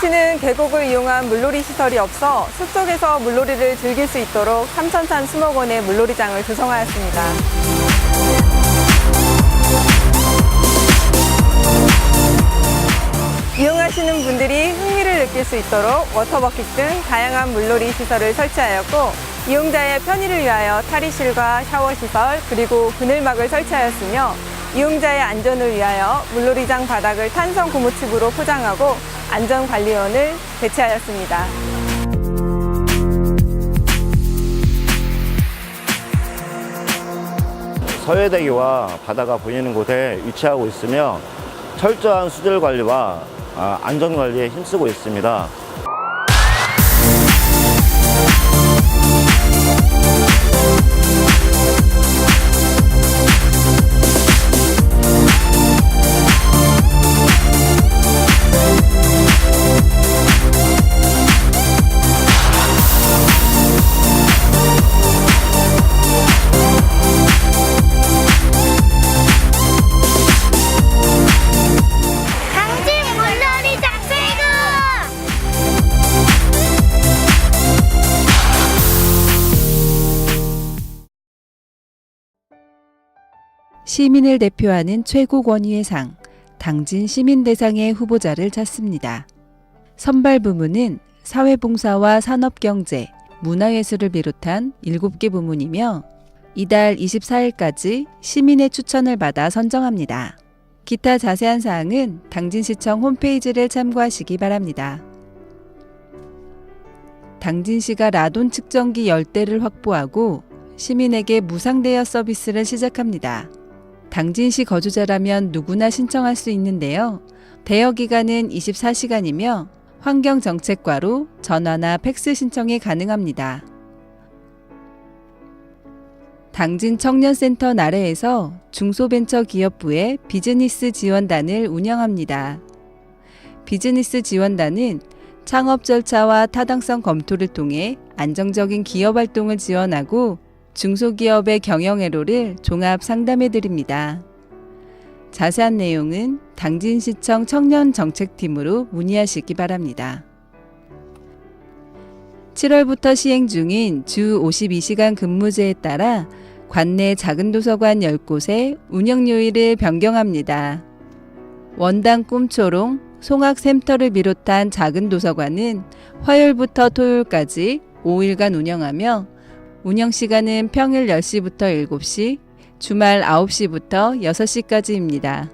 계곡을 이용한 물놀이 시설이 없어 숲 속에서 물놀이를 즐길 수 있도록 삼천산 수목원에 물놀이장을 조성하였습니다. 이용하시는 분들이 흥미를 느낄 수 있도록 워터버킷 등 다양한 물놀이 시설을 설치하였고 이용자의 편의를 위하여 탈의실과 샤워 시설 그리고 그늘막을 설치하였으며 이용자의 안전을 위하여 물놀이장 바닥을 탄성 고무칩으로 포장하고 안전관리원을 배치하였습니다. 서해대교와 바다가 보이는 곳에 위치하고 있으며 철저한 수질 관리와 아, 안전 관리에 힘쓰고 있습니다. 시민을 대표하는 최고 권위의 상, 당진 시민대상의 후보자를 찾습니다. 선발 부문은 사회봉사와 산업경제, 문화예술을 비롯한 7개 부문이며 이달 24일까지 시민의 추천을 받아 선정합니다. 기타 자세한 사항은 당진시청 홈페이지를 참고하시기 바랍니다. 당진시가 라돈 측정기 10대를 확보하고 시민에게 무상 대여 서비스를 시작합니다. 당진시 거주자라면 누구나 신청할 수 있는데요. 대여 기간은 24시간이며 환경정책과로 전화나 팩스 신청이 가능합니다. 당진 청년센터 나래에서 중소벤처기업부의 비즈니스 지원단을 운영합니다. 비즈니스 지원단은 창업 절차와 타당성 검토를 통해 안정적인 기업 활동을 지원하고 중소기업의 경영회로를 종합 상담해 드립니다. 자세한 내용은 당진시청 청년정책팀으로 문의하시기 바랍니다. 7월부터 시행 중인 주 52시간 근무제에 따라 관내 작은 도서관 10곳의 운영 요일을 변경합니다. 원당 꿈초롱, 송악샘터를 비롯한 작은 도서관은 화요일부터 토요일까지 5일간 운영하며 운영 시간은 평일 10시부터 7시, 주말 9시부터 6시까지입니다.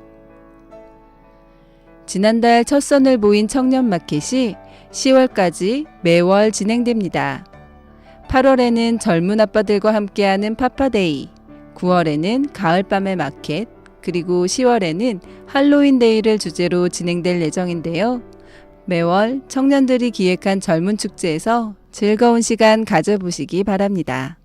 지난달 첫 선을 보인 청년 마켓이 10월까지 매월 진행됩니다. 8월에는 젊은 아빠들과 함께하는 파파데이, 9월에는 가을밤의 마켓, 그리고 10월에는 할로윈 데이를 주제로 진행될 예정인데요. 매월 청년들이 기획한 젊은 축제에서 즐거운 시간 가져보시기 바랍니다.